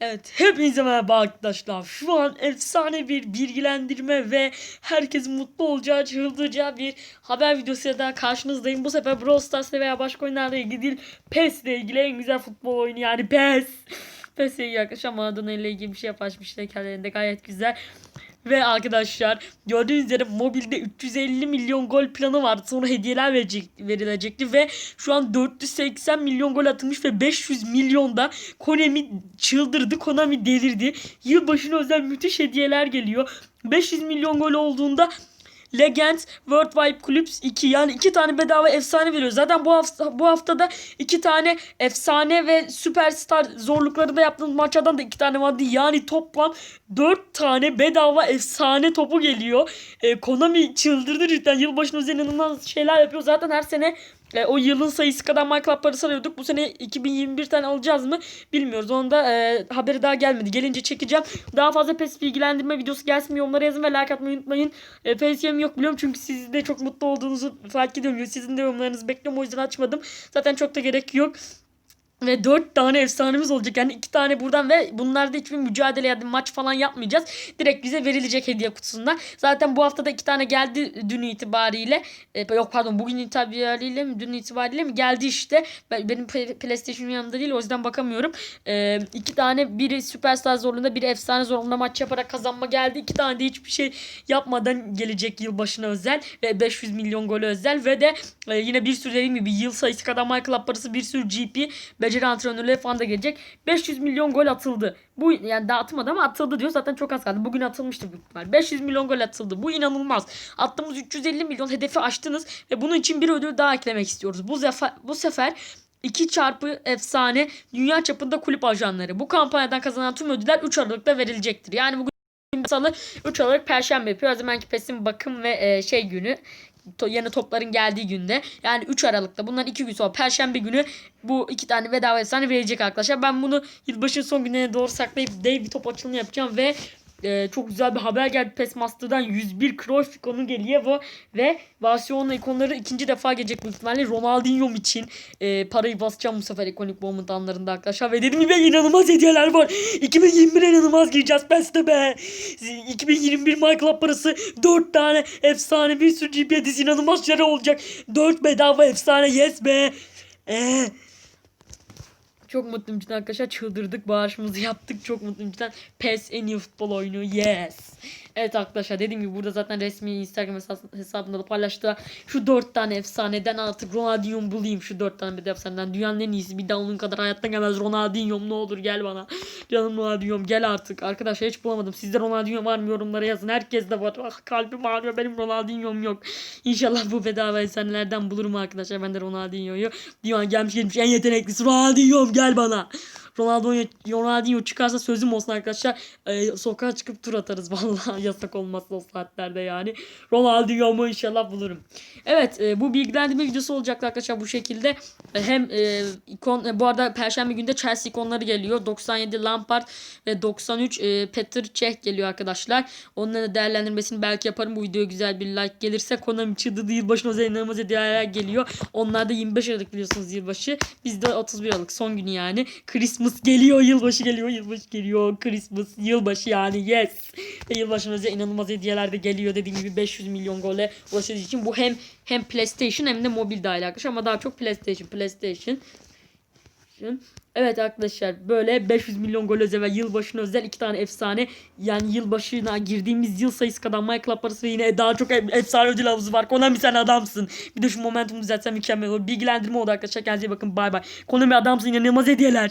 Evet, hepinize merhaba arkadaşlar. Şu an efsane bir bilgilendirme ve herkesin mutlu olacağı, çığlıcağı bir haber videosuyla daha karşınızdayım. Bu sefer Brawl Stars'la veya başka oyunlarla ilgili değil, PES ile ilgili en güzel futbol oyunu yani PES. PES ile ilgili arkadaşlar Maradona ile ilgili bir şey paylaşmışlar kendilerinde gayet güzel. Ve arkadaşlar gördüğünüz üzere mobilde 350 milyon gol planı vardı. Sonra hediyeler verecek, verilecekti ve şu an 480 milyon gol atılmış ve 500 milyonda Konami çıldırdı. Konami delirdi. Yılbaşına özel müthiş hediyeler geliyor. 500 milyon gol olduğunda Legends World Wide Clubs 2 yani iki tane bedava efsane veriyor. Zaten bu hafta bu haftada iki tane efsane ve süperstar zorluklarında yaptığımız maçlardan da iki tane vardı. Yani toplam dört tane bedava efsane topu geliyor. Ee, Konami çıldırdı cidden. Yılbaşına özel inanılmaz şeyler yapıyor. Zaten her sene e, o yılın sayısı kadar Minecraft parası alıyorduk. Bu sene 2021 tane alacağız mı bilmiyoruz. Onda e, haberi daha gelmedi. Gelince çekeceğim. Daha fazla PES bilgilendirme videosu gelsin mi yorumlara yazın ve like atmayı unutmayın. E, PES yemim yok biliyorum çünkü siz de çok mutlu olduğunuzu fark ediyorum. Sizin de yorumlarınızı bekliyorum o yüzden açmadım. Zaten çok da gerek yok. Ve 4 tane efsanemiz olacak. Yani 2 tane buradan ve bunlarda hiçbir mücadele ya da maç falan yapmayacağız. Direkt bize verilecek hediye kutusunda. Zaten bu haftada 2 tane geldi dün itibariyle. E, yok pardon bugün itibariyle mi dün itibariyle mi geldi işte. Ben, benim Play- PlayStation yanımda değil o yüzden bakamıyorum. E, iki tane biri Superstar zorluğunda biri efsane zorluğunda maç yaparak kazanma geldi. 2 tane de hiçbir şey yapmadan gelecek yılbaşına özel ve 500 milyon golü özel ve de e, yine bir sürü dediğim gibi yıl sayısı kadar Michael parası bir sürü GP beceri antrenörleri falan da gelecek. 500 milyon gol atıldı. Bu yani daha atmadı ama atıldı diyor. Zaten çok az kaldı. Bugün atılmıştı büyük ihtimal. 500 milyon gol atıldı. Bu inanılmaz. Attığımız 350 milyon hedefi aştınız ve bunun için bir ödül daha eklemek istiyoruz. Bu sefer bu sefer 2 çarpı efsane dünya çapında kulüp ajanları. Bu kampanyadan kazanan tüm ödüller 3 Aralık'ta verilecektir. Yani bugün Salı 3 Aralık Perşembe yapıyor. O zamanki PES'in bakım ve e, şey günü to, yeni topların geldiği günde yani 3 Aralık'ta bundan 2 gün sonra Perşembe günü bu iki tane bedava efsane verecek arkadaşlar. Ben bunu yılbaşının son günlerine doğru saklayıp dev bir top açılımı yapacağım ve e, çok güzel bir haber geldi. PES Master'dan 101 Cruyff ikonu geliyor ve, ve Barcelona ikonları ikinci defa gelecek büyük ihtimalle Ronaldinho'm için. E, parayı basacağım bu sefer ikonik moment anlarında arkadaşlar. Ve dediğim gibi inanılmaz hediyeler var. 2021 inanılmaz gireceğiz. PES'te be. 2021 Michael parası. 4 tane efsane bir sürü GP hediyesi inanılmaz şeyler olacak. 4 bedava efsane. Yes be. Eee çok mutluyum cidden arkadaşlar. Çıldırdık. Bağışımızı yaptık. Çok mutluyum cidden. PES en iyi futbol oyunu. Yes. Evet arkadaşlar dediğim gibi burada zaten resmi Instagram hesabında da paylaştı. Şu dört tane efsaneden artık Ronaldinho'mu bulayım. Şu dört tane de efsaneden. Dünyanın en iyisi. Bir daha onun kadar hayatta gelmez. Ronaldinho'm ne olur gel bana. Canım Ronaldinho'm gel artık. Arkadaşlar hiç bulamadım. Sizde Ronaldinho var mı yorumlara yazın. Herkes de var. Ah kalbim ağrıyor. Benim Ronaldinho'm yok. İnşallah bu bedava efsanelerden bulurum arkadaşlar. Ben de Ronaldinho'yu. Divan gelmiş gelmiş en yeteneklisi Ronaldinho'm gel bana. Ronaldinho, Ronaldinho çıkarsa sözüm olsun arkadaşlar. Ee, sokağa çıkıp tur atarız vallahi yasak olmazsa o saatlerde yani. Ronaldinho'mu inşallah bulurum. Evet e, bu bilgilendirme videosu olacak arkadaşlar bu şekilde. E, hem e, ikon e, bu arada perşembe günde Chelsea ikonları geliyor. 97 Lampard ve 93 e, Peter Cech geliyor arkadaşlar. Onların değerlendirmesini belki yaparım. Bu videoya güzel bir like gelirse Konami çıldırdı yılbaşına özel inanılmaz hediyeler geliyor. Onlar da 25 Aralık biliyorsunuz yılbaşı. Bizde 31 Aralık son günü yani. Christmas geliyor, yılbaşı geliyor, yılbaşı geliyor. Christmas, yılbaşı yani yes. Ve yılbaşına özel inanılmaz hediyeler de geliyor. Dediğim gibi 500 milyon gole ulaştığı için bu hem hem PlayStation hem de mobil dahil arkadaşlar ama daha çok PlayStation, PlayStation. Evet arkadaşlar böyle 500 milyon gol özel ve yılbaşına özel iki tane efsane yani yılbaşına girdiğimiz yıl sayısı kadar Michael parası yine daha çok efsane ödül havuzu var. Konami sen adamsın. Bir de şu momentumu düzeltsen mükemmel olur. Bilgilendirme oldu arkadaşlar. Kendinize bakın bay bay. Konami adamsın inanılmaz hediyeler.